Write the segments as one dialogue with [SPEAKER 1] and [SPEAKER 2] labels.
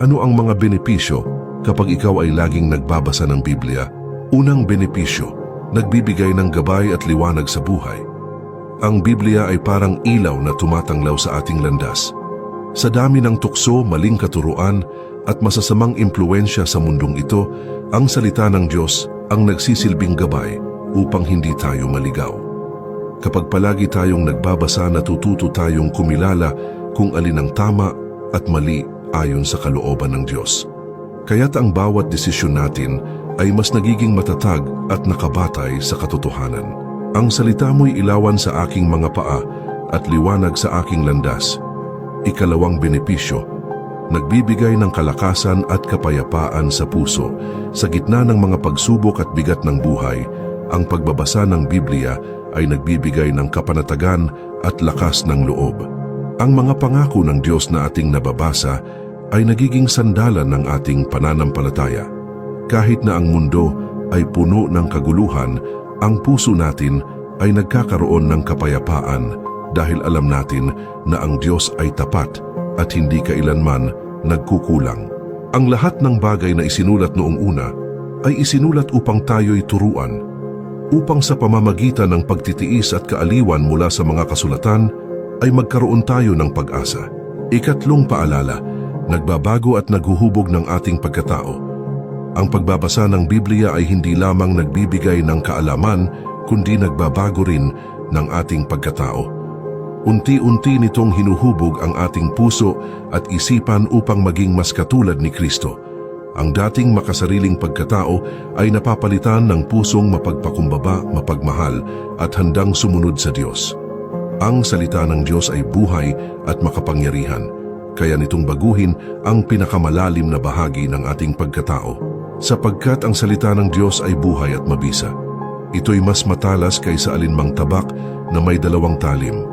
[SPEAKER 1] Ano ang mga benepisyo kapag ikaw ay laging nagbabasa ng Biblia? Unang benepisyo, nagbibigay ng gabay at liwanag sa buhay. Ang Biblia ay parang ilaw na tumatanglaw sa ating landas. Sa dami ng tukso, maling katuruan at masasamang impluensya sa mundong ito, ang salita ng Diyos ang nagsisilbing gabay upang hindi tayo maligaw. Kapag palagi tayong nagbabasa, natututo tayong kumilala kung alin ang tama at mali ayon sa kalooban ng Diyos. Kaya't ang bawat desisyon natin ay mas nagiging matatag at nakabatay sa katotohanan. Ang salita mo'y ilawan sa aking mga paa at liwanag sa aking landas. Ikalawang benepisyo, nagbibigay ng kalakasan at kapayapaan sa puso. Sa gitna ng mga pagsubok at bigat ng buhay, ang pagbabasa ng Biblia ay nagbibigay ng kapanatagan at lakas ng loob. Ang mga pangako ng Diyos na ating nababasa ay nagiging sandalan ng ating pananampalataya. Kahit na ang mundo ay puno ng kaguluhan, ang puso natin ay nagkakaroon ng kapayapaan dahil alam natin na ang Diyos ay tapat at hindi kailanman nagkukulang. Ang lahat ng bagay na isinulat noong una ay isinulat upang tayo'y turuan, upang sa pamamagitan ng pagtitiis at kaaliwan mula sa mga kasulatan ay magkaroon tayo ng pag-asa. Ikatlong paalala, nagbabago at naghuhubog ng ating pagkatao. Ang pagbabasa ng Biblia ay hindi lamang nagbibigay ng kaalaman, kundi nagbabago rin ng ating pagkatao. Unti-unti nitong hinuhubog ang ating puso at isipan upang maging mas katulad ni Kristo. Ang dating makasariling pagkatao ay napapalitan ng pusong mapagpakumbaba, mapagmahal at handang sumunod sa Diyos. Ang salita ng Diyos ay buhay at makapangyarihan, kaya nitong baguhin ang pinakamalalim na bahagi ng ating pagkatao. Sapagkat ang salita ng Diyos ay buhay at mabisa. Ito'y mas matalas kaysa alinmang tabak na may dalawang talim.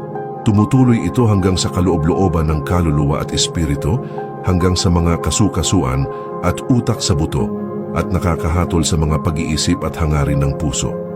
[SPEAKER 1] Tumutuloy ito hanggang sa kaloob-looban ng kaluluwa at espiritu, hanggang sa mga kasukasuan at utak sa buto, at nakakahatol sa mga pag-iisip at hangarin ng puso.